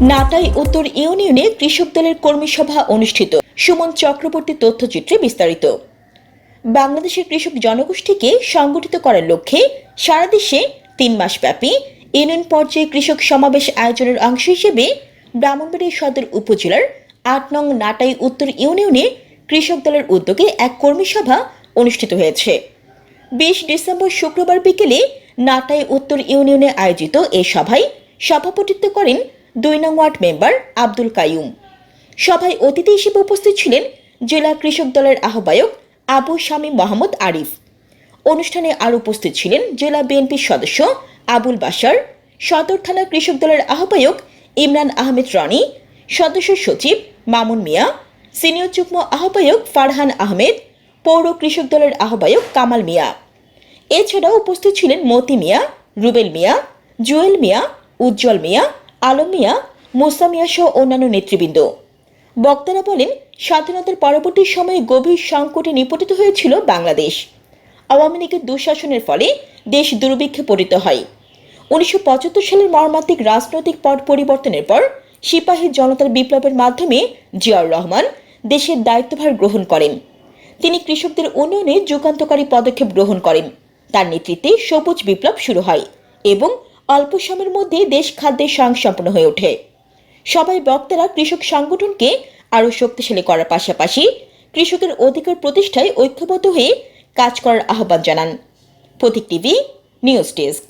নাটাই উত্তর ইউনিয়নে কৃষক দলের কর্মী সভা অনুষ্ঠিত। সুমন চক্রবর্তী তথ্যচিত্রে বিস্তারিত। বাংলাদেশের কৃষক জনগোষ্ঠীকে সংগঠিত করার লক্ষ্যে সারা দেশে তিন মাস ব্যাপী ইউনিয়ন পর্যায়ে কৃষক সমাবেশ আয়োজনের অংশ হিসেবে ব্রাহ্মণবাড়িয়া সদর উপজেলার আট নং নাটাই উত্তর ইউনিয়নে কৃষক দলের উদ্যোগে এক কর্মী সভা অনুষ্ঠিত হয়েছে। বিশ ডিসেম্বর শুক্রবার বিকেলে নাটাই উত্তর ইউনিয়নে আয়োজিত এ সভায় সভাপতিত্ব করেন দুই নং ওয়ার্ড মেম্বার আব্দুল কাইয়ুম। সভায় অতিথি হিসেবে উপস্থিত ছিলেন জেলা কৃষক দলের আহ্বায়ক আবু শামীম মোহাম্মদ আরিফ। অনুষ্ঠানে আরও উপস্থিত ছিলেন জেলা বিএনপির সদস্য আবুল বাশার, সদর থানা কৃষক দলের আহ্বায়ক ইমরান আহমেদ রনি, সদস্য সচিব মামুন মিয়া, সিনিয়র যুগ্ম আহ্বায়ক ফারহান আহমেদ, পৌর কৃষক দলের আহ্বায়ক কামাল মিয়া। এছাড়াও উপস্থিত ছিলেন মতি মিয়া, রুবেল মিয়া, জুয়েল মিয়া, উজ্জ্বল মিয়া আলম মিয়া মুসা মিয়া সহ অন্যান্য নেতৃবৃন্দ। বক্তারা বলেন, স্বাধীনতার পরবর্তী সময়ে গভীর সংকটে নিপতিত হয়েছিল বাংলাদেশ। আওয়ামী লীগের দুঃশাসনের ফলে দেশ দুর্ভিক্ষে পতিত হয়। উনিশশো পঁচাত্তর সালের মর্মান্তিক রাজনৈতিক পট পরিবর্তনের পর সিপাহী জনতার বিপ্লবের মাধ্যমে জিয়াউর রহমান দেশের দায়িত্বভার গ্রহণ করেন। তিনি কৃষকদের উন্নয়নে যুগান্তকারী পদক্ষেপ গ্রহণ করেন। তার নেতৃত্বে সবুজ বিপ্লব শুরু হয় এবং অল্প সময়ের মধ্যে দেশ খাদ্যের স্বয়ংসম্পন্ন হয়ে ওঠে। সবাই বক্তারা কৃষক সংগঠনকে আরও শক্তিশালী করার পাশাপাশি কৃষকের অধিকার প্রতিষ্ঠায় ঐক্যবদ্ধ হয়ে কাজ করার আহ্বান জানান। Pratik TV, news desk.